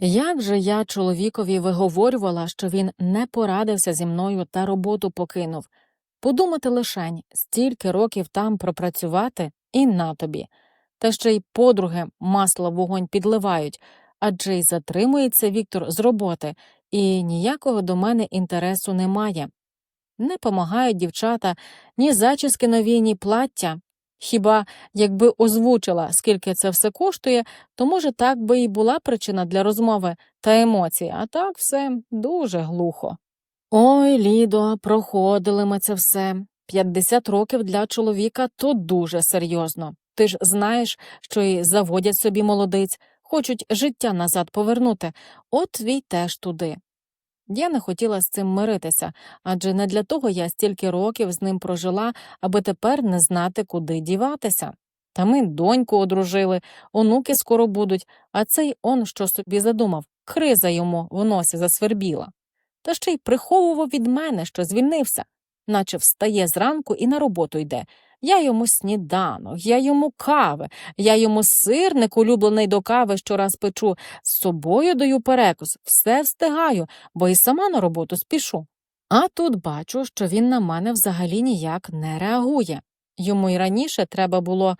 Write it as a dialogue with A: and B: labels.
A: Як же я чоловікові виговорювала, що він не порадився зі мною та роботу покинув. Подумати лишень, стільки років там пропрацювати і на тобі. Та ще й подруги масло в вогонь підливають, адже й затримується Віктор з роботи, і ніякого до мене інтересу немає. Не помагають дівчата ні зачіски нові, ні плаття. Хіба якби озвучила, скільки це все коштує, то, може, так би і була причина для розмови та емоцій, а так все дуже глухо. Ой, Лідо, проходили ми це все. 50 років для чоловіка то дуже серйозно. Ти ж знаєш, що і заводять собі молодиць, хочуть життя назад повернути, от твій теж туди. Я не хотіла з цим миритися, адже не для того я стільки років з ним прожила, аби тепер не знати, куди діватися. Та ми доньку одружили, онуки скоро будуть, а цей он що собі задумав, криза йому в носі засвербіла. Та ще й приховував від мене, що звільнився, наче встає зранку і на роботу йде. Я йому сніданок, я йому кави, я йому сирник улюблений до кави щораз печу, з собою даю перекус, все встигаю, бо і сама на роботу спішу. А тут бачу, що він на мене взагалі ніяк не реагує. Йому й раніше треба було